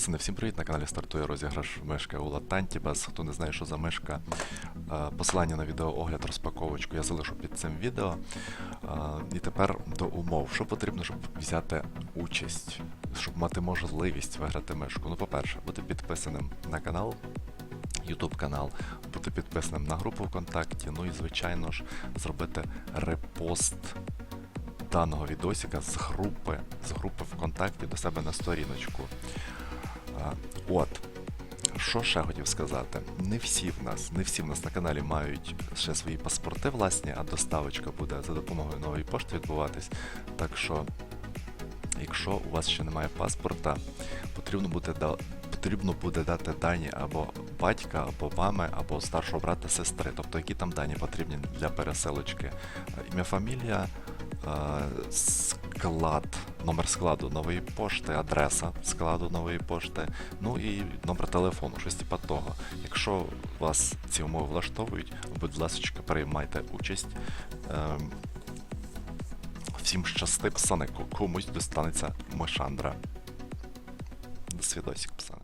Пацани, всім привіт! На каналі стартує розіграш мишки у Латанті. Без хто не знає, що за мишка. е, Посилання на відеоогляд, розпаковочку я залишу під цим відео. Е, І тепер до умов. Що потрібно, щоб взяти участь, щоб мати можливість виграти мишку? Ну, по-перше, бути підписаним на канал. YouTube канал, бути підписаним на групу ВКонтакті, ну і звичайно ж зробити репост даного відосика з групи, з групи ВКонтакті до себе на сторіночку. А, От. Що ще хотів сказати? Не всі в нас, не всі в нас на каналі мають ще свої паспорти власні, а доставочка буде за допомогою нової пошти відбуватись. Так що, якщо у вас ще немає паспорта, потрібно буде да- потрібно буде дати дані або батька, або мами, або старшого брата, сестри. Тобто, які там дані потрібні для пересилочки. Е, Ім'я, фамілія, склад, номер складу нової пошти, адреса складу нової пошти, ну і номер телефону, щось типа того. Якщо вас ці умови влаштовують, будь ласка, приймайте участь. Ем, Всім щасти, псани, комусь достанеться Мишандра. До свідосік, псани.